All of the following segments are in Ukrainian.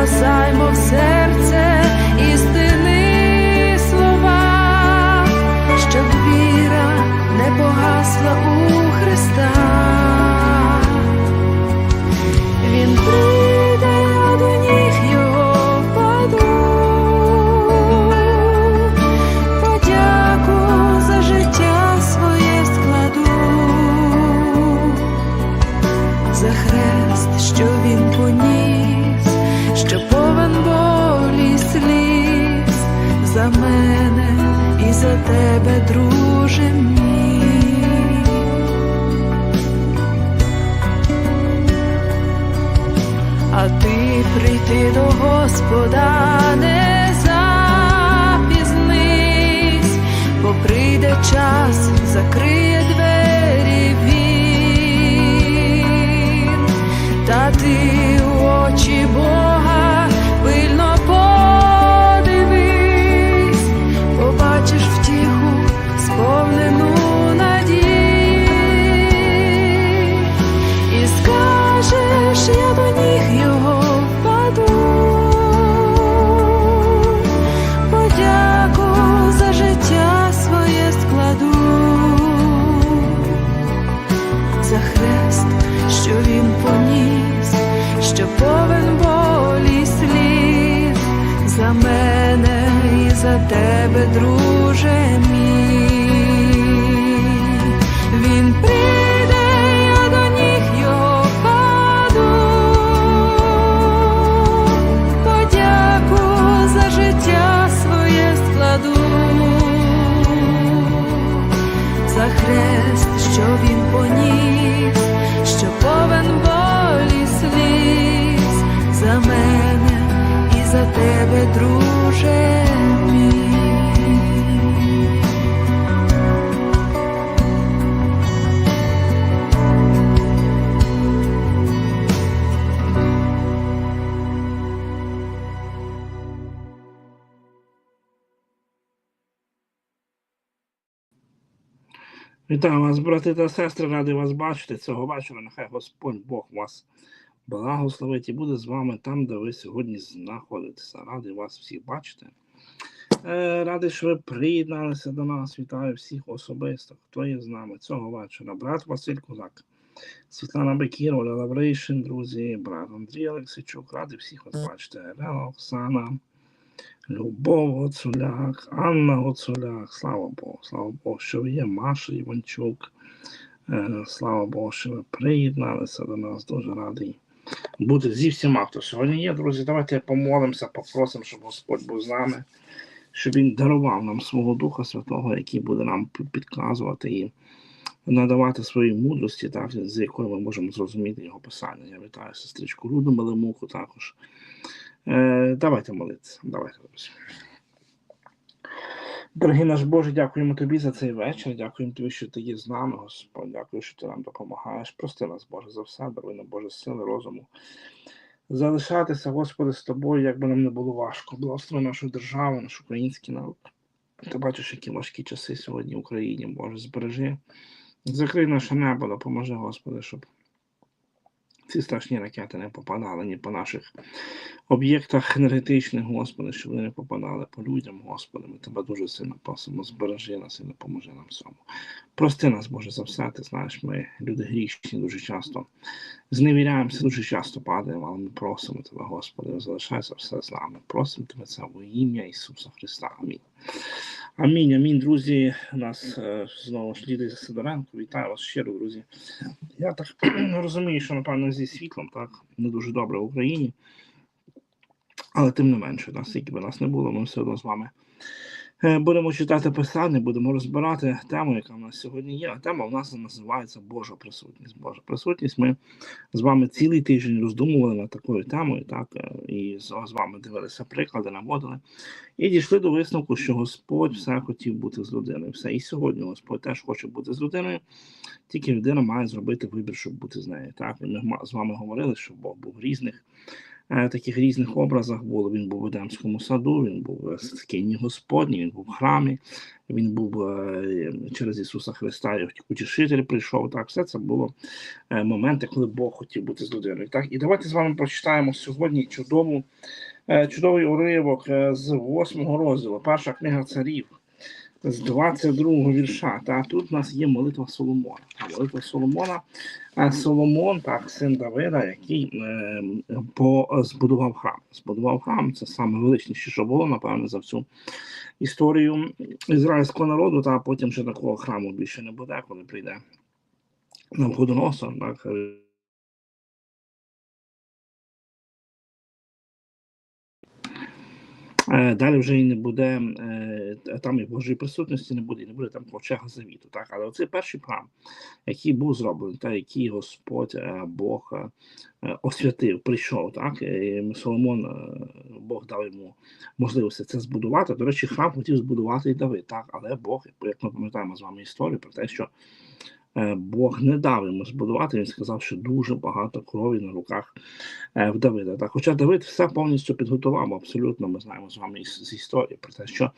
запасаймо в тебе, друже мій. А ти прийти до Господа не запізнись, бо прийде час, закриє двері він, та ти друже мій. Вітаю вас, брати та сестри, радий вас бачити цього вечора. Нехай Господь Бог вас благословить і буде з вами там, де ви сьогодні знаходитеся. Радий вас всіх бачити. Е, радий, що ви приєдналися до нас. Вітаю всіх особисто, хто є з нами цього вечора. Брат Василь Козак, Світлана Бекір, Оля Лаврейшин, друзі, брат Андрій Олексійчук. Радий всіх вас бачити. Елена Оксана. Любов Гоцуляк, Анна Гоцуляк, слава Богу, слава Богу, що ви є Маша Іванчук. Е, Слава Богу, що ви приєдналися до нас. Дуже радий бути зі всіма, хто сьогодні є. Друзі, давайте помолимося, попросимо, щоб Господь був з нами, щоб Він дарував нам свого Духа Святого, який буде нам підказувати і надавати свої мудрості, так, з якою ми можемо зрозуміти його писання. Я вітаю сестричку Люду Мелемуху також. Е, давайте молитися. Давайте. Дорогий наш Боже, дякуємо тобі за цей вечір. Дякуємо тобі, що ти є з нами, Господь. Дякую, що ти нам допомагаєш. Прости нас, Боже, за все, даруй нам, Боже, сили, розуму. Залишатися, Господи, з тобою, як би нам не було важко. Благослови нашу державу, наш український народ. Ти бачиш, які важкі часи сьогодні в Україні, Боже, збережи. Закрий наше небо, допоможи, Господи, щоб ці страшні ракети не попадали ні по наших об'єктах енергетичних, Господи, щоб вони не попадали по людям, Господи. Ми тебе дуже сильно просимо, збережи нас і допоможи нам всьому. Прости нас, Боже, за все. Ти знаєш, ми люди грішні дуже часто зневіряємося, дуже часто падаємо, але ми просимо Тебе, Господи, залишайся все з нами. Просимо Тебе це во ім'я Ісуса Христа. Амінь. Амінь, амінь, друзі. У нас е, знову ж Лідія Сидоренко. Вітаю вас щиро, друзі. Я так розумію, що напевно зі світлом так не дуже добре в Україні. Але тим не менше, да, скільки би нас не було, ми все одно з вами будемо читати писання, будемо розбирати тему, яка в нас сьогодні є. А тема в нас називається Божа присутність. Божа присутність. Ми з вами цілий тиждень роздумували над такою темою, так, е, і з вами дивилися приклади, наводили. І дійшли до висновку, що Господь все хотів бути з людиною. Все. І сьогодні Господь теж хоче бути з людиною, тільки людина має зробити вибір, щоб бути з нею. Так, і ми з вами говорили, що Бог був різних е, таких різних образах було. Він був в Едемському саду, він був в скині Господній, він був в храмі, він був е, через Ісуса Христа, утішитель прийшов. Так, все це було е, моменти, коли Бог хотів бути з людиною. Так, і давайте з вами прочитаємо сьогодні чудову, е, чудовий уривок е, з восьмого розділу, перша книга царів. З 22-го вірша. Та тут у нас є молитва Соломона. Молитва Соломона. А Соломон, так, син Давида, який е, по, збудував храм. Збудував храм, це саме величніше, що було, напевно, за всю історію ізраїльського народу, та потім ще такого храму більше не буде, коли прийде Навходоносор, так, Далі вже і не буде е, там і Божої присутності не буде, і не буде там ковчега завіту. Так, але оцей перший храм, який був зроблений, та який Господь е, Бог е, освятив, прийшов, так і Соломон е, Бог дав йому можливості це збудувати. До речі, храм хотів збудувати і Давид, так, але Бог, як ми пам'ятаємо з вами історію про те, що е, Бог не дав йому збудувати. Він сказав, що дуже багато крові на руках е, в Давида. Так, хоча Давид все повністю підготував, абсолютно ми знаємо з вами з історії про те, що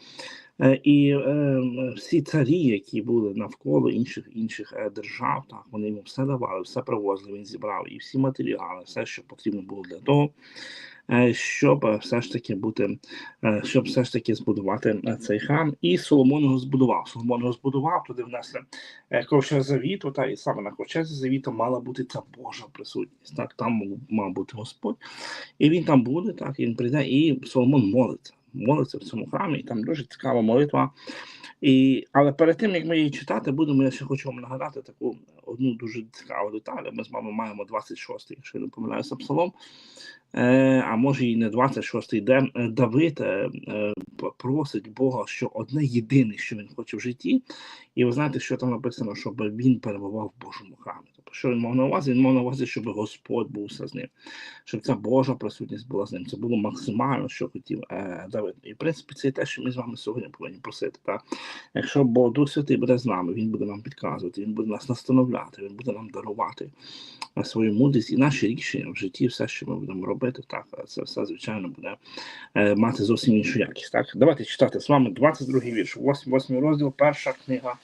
е, і е, всі царі, які були навколо інших інших е, держав, так вони йому все давали, все привозили. Він зібрав і всі матеріали, все, що потрібно було для того. Е, Щоб е, все ж таки бути, е, щоб все ж таки збудувати цей храм, і Соломон його збудував. Соломон його збудував, туди внесли ковчег завіту, та і саме на ковчезі завіту мала бути ця Божа присутність. Так, там мав бути Господь, і він там буде, так, він прийде, і Соломон молиться. Молиться в цьому храмі, і там дуже цікава молитва. І, але перед тим, як ми її читати, будемо, я ще хочу вам нагадати таку одну дуже цікаву деталь. Ми з вами маємо 26-й, якщо я не помиляюся, псалом. Е, а може і не 26-й, де е, Давид е, е, просить Бога, що одне єдине, що він хоче в житті, і ви знаєте, що там написано, щоб він перебував в Божому храмі. Що він мав на увазі? Він мав на увазі, щоб Господь був з ним, щоб ця Божа присутність була з ним. Це було максимально, що хотів е, Давид. І в принципі, це те, що ми з вами сьогодні повинні просити. Так? Якщо Бог Дух Святий буде з нами, він буде нам підказувати, він буде нас настановляти, він буде нам дарувати е, свою мудрість і наші рішення в житті, все, що ми будемо робити, так це все звичайно буде е, мати зовсім іншу якість. Так, давайте читати з вами 22-й вірш, 8, 8 розділ, перша книга.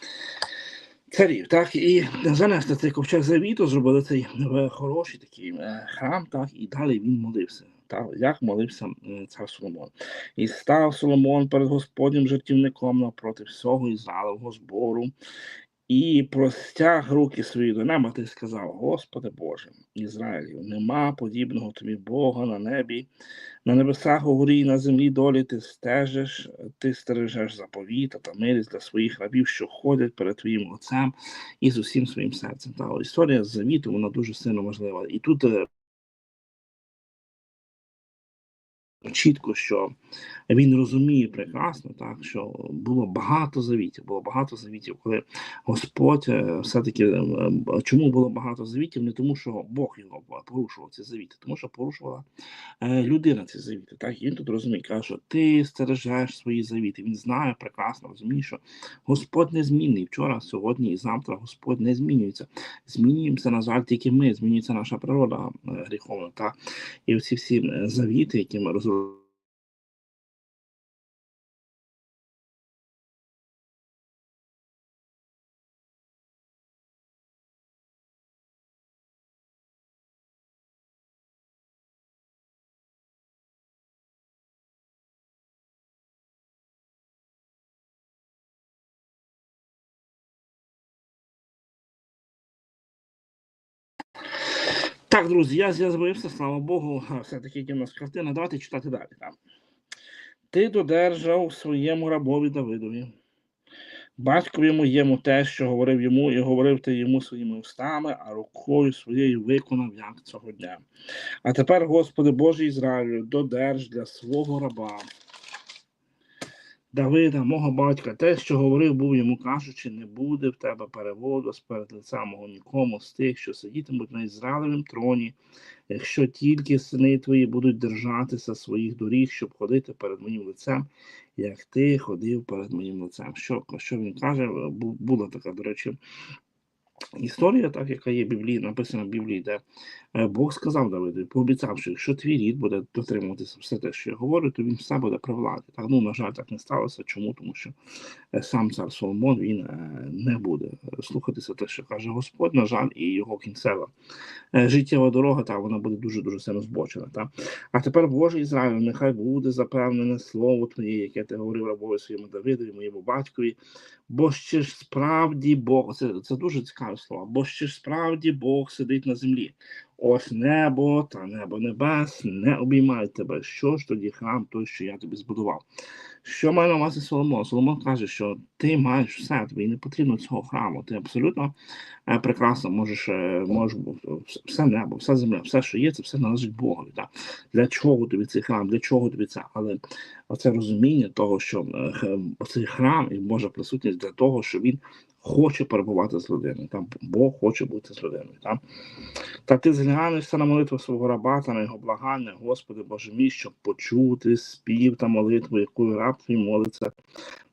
Царів, так, і занесли цей ковчег завіту, зробили цей е, хороший такий е, храм, так, і далі він молився. Так, як молився цар Соломон. І став Соломон перед Господнім жертівником напроти всього Ізраїлевого збору, і простяг руки свої до неба, ти сказав: Господи Боже, Ізраїлів, нема подібного тобі Бога на небі, на небесах угорі і на землі долі ти стежиш, ти стережеш заповіта та милість для своїх рабів, що ходять перед твоїм лицем і з усім своїм серцем. Та історія з завіту вона дуже сильно важлива. І тут е, чітко, що він розуміє прекрасно, так що було багато завітів. Було багато завітів, коли Господь е, все-таки е, е, чому було багато завітів? Не тому, що Бог його порушував ці завіти, тому що порушувала людина ці завіти. Так і він тут розуміє, каже, що ти стережеш свої завіти. Він знає прекрасно, розуміє, що Господь не змінний. Вчора, сьогодні і завтра Господь не змінюється. Змінюємося, на жаль, тільки ми, змінюється наша природа гріховна. Так? І оці всі завіти, які ми розробляємо. Так, друзі, я з'явився, слава Богу, все-таки є в нас картина. Давайте читати далі. Так. Ти додержав своєму рабові Давидові, батькові моєму те, що говорив йому, і говорив ти йому своїми устами, а рукою своєю виконав як цього дня. А тепер, Господи Боже Ізраїлю, додерж для свого раба. Давида, мого батька, те, що говорив, був йому кажучи, не буде в тебе переводу з перед лиця мого нікому з тих, що сидітимуть на Ізраїлевім троні, якщо тільки сини твої будуть держатися своїх доріг, щоб ходити перед моїм лицем, як ти ходив перед моїм лицем. Що, що він каже? Була така, до речі, Історія, так, яка є в Біблії, написана в Біблії, де Бог сказав Давиду, пообіцяв, що якщо твій рід буде дотримуватися все те, що я говорю, то він все буде при владі. Так, ну, на жаль, так не сталося. Чому? Тому що е, сам цар Соломон він е, не буде е, слухатися те, що каже Господь, на жаль, і його кінцева е, життєва дорога, та вона буде дуже дуже сильно збочена. Та. А тепер, Боже Ізраїль, нехай буде запевнене слово Твоє, яке ти говорив рабові своєму Давидові, моєму батькові. Бо ще ж справді Бог, це, це дуже цікаве слово, бо ще ж справді Бог сидить на землі. Ось небо та небо небес не обіймають тебе. Що ж тоді храм той, що я тобі збудував? Що має на увазі Соломон? Соломон каже, що ти маєш все, тобі не потрібно цього храму. Ти абсолютно е, прекрасно можеш, е, можеш все небо, вся земля, все, що є, це все належить Богові. Так? Для чого тобі цей храм? Для чого тобі це? Але оце розуміння того, що е, цей храм і Божа присутність для того, що він хоче перебувати з людиною. Там Бог хоче бути з людиною. Там. Та ти зглянешся на молитву свого раба та на його благання, Господи Боже мій, щоб почути спів та молитву, якою раб твій молиться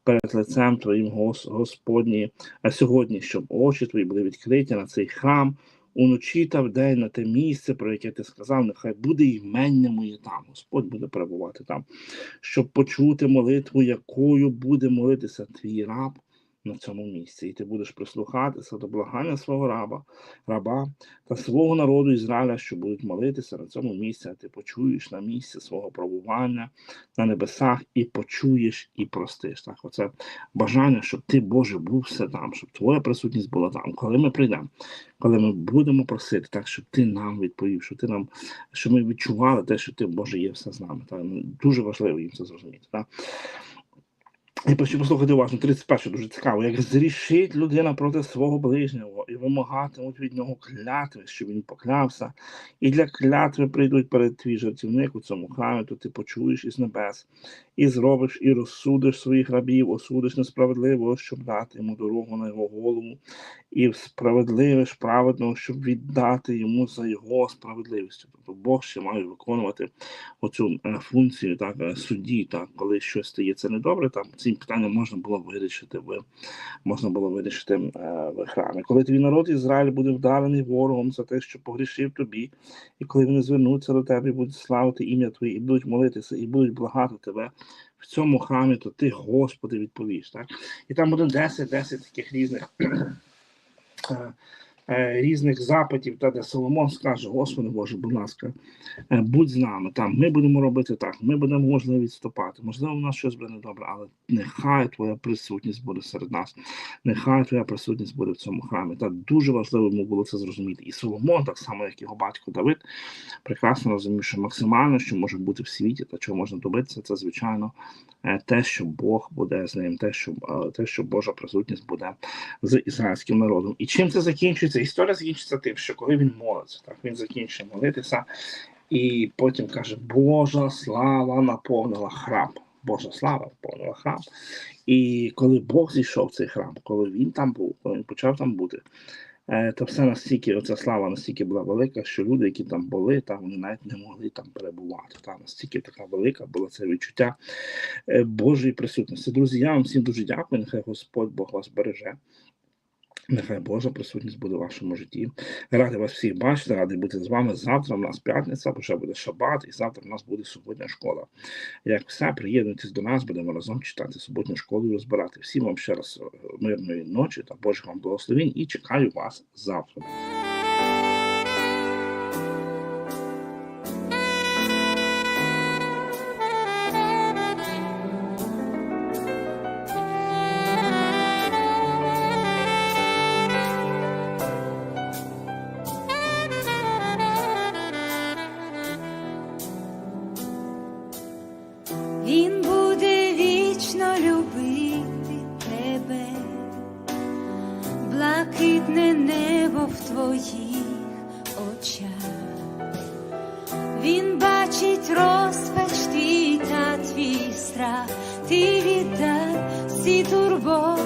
перед лицем Твоїм Гос- Господні, а сьогодні, щоб очі твої були відкриті на цей храм, уночі та вдень на те місце, про яке ти сказав, нехай буде імення моє там. Господь буде перебувати там, щоб почути молитву, якою буде молитися твій раб на цьому місці, і ти будеш прислухатися до благання свого раба, раба та свого народу Ізраїля, що будуть молитися на цьому місці, а ти почуєш на місці свого пробування на небесах і почуєш і простиш. Так, оце бажання, щоб ти, Боже, був все там, щоб твоя присутність була там. Коли ми прийдемо, коли ми будемо просити, так, щоб ти нам відповів, щоб ти нам, щоб ми відчували те, що ти, Боже, є все з нами. Так? Ну, Дуже важливо їм це зрозуміти. Так? І прошу послухати уважно, 31 дуже цікаво, як зрішить людина проти свого ближнього і вимагатимуть від нього клятви, щоб він поклявся, і для клятви прийдуть перед твій жартівник у цьому храмі, то ти почуєш із небес, і зробиш, і розсудиш своїх рабів, осудиш несправедливого, щоб дати йому дорогу на його голову, і справедливиш праведного, щоб віддати йому за його справедливістю. Тобто Бог ще має виконувати оцю е, функцію так, е, судді, так, коли щось стається недобре, там ці питання можна було вирішити в можна було вирішити е, в храмі. Коли твій народ Ізраїль буде вдарений ворогом за те, що погрішив тобі, і коли вони звернуться до тебе, і будуть славити ім'я Твоє, і будуть молитися, і будуть благати тебе в цьому храмі, то ти, Господи, відповіш. Так? І там буде 10, 10 таких різних. е, Різних запитів, та де Соломон скаже, Господи Боже, будь ласка, е, будь з нами. Там ми будемо робити так, ми будемо можливо відступати. Можливо, у нас щось буде недобре, але нехай Твоя присутність буде серед нас. Нехай Твоя присутність буде в цьому храмі. Та дуже важливо йому було це зрозуміти. І Соломон, так само як його батько Давид, прекрасно розумів, що максимально, що може бути в світі, та чого можна добитися, це звичайно е, те, що Бог буде з ним, те, що те, що Божа присутність буде з ізраїльським народом. І чим це закінчується? Історія закінчиться тим, що коли він молиться, так він закінчує молитися, і потім каже: Божа слава наповнила храм. Божа слава наповнила храм. І коли Бог зійшов в цей храм, коли він там був, коли він почав там бути, е, то все настільки, оця слава настільки була велика, що люди, які там були, там вони навіть не могли там перебувати. Там настільки така велика була це відчуття е, Божої присутності. Друзі, я вам всім дуже дякую. Нехай Господь Бог вас береже. Нехай Божа присутність буде в вашому житті. Радий вас всіх бачити, радий бути з вами. Завтра в нас п'ятниця, бо ще буде шабат, і завтра в нас буде суботня школа. Як все, приєднуйтесь до нас, будемо разом читати суботню школу і розбирати. Всім вам ще раз е, мирної ночі та Божих вам благословень і чекаю вас завтра. Всі турботи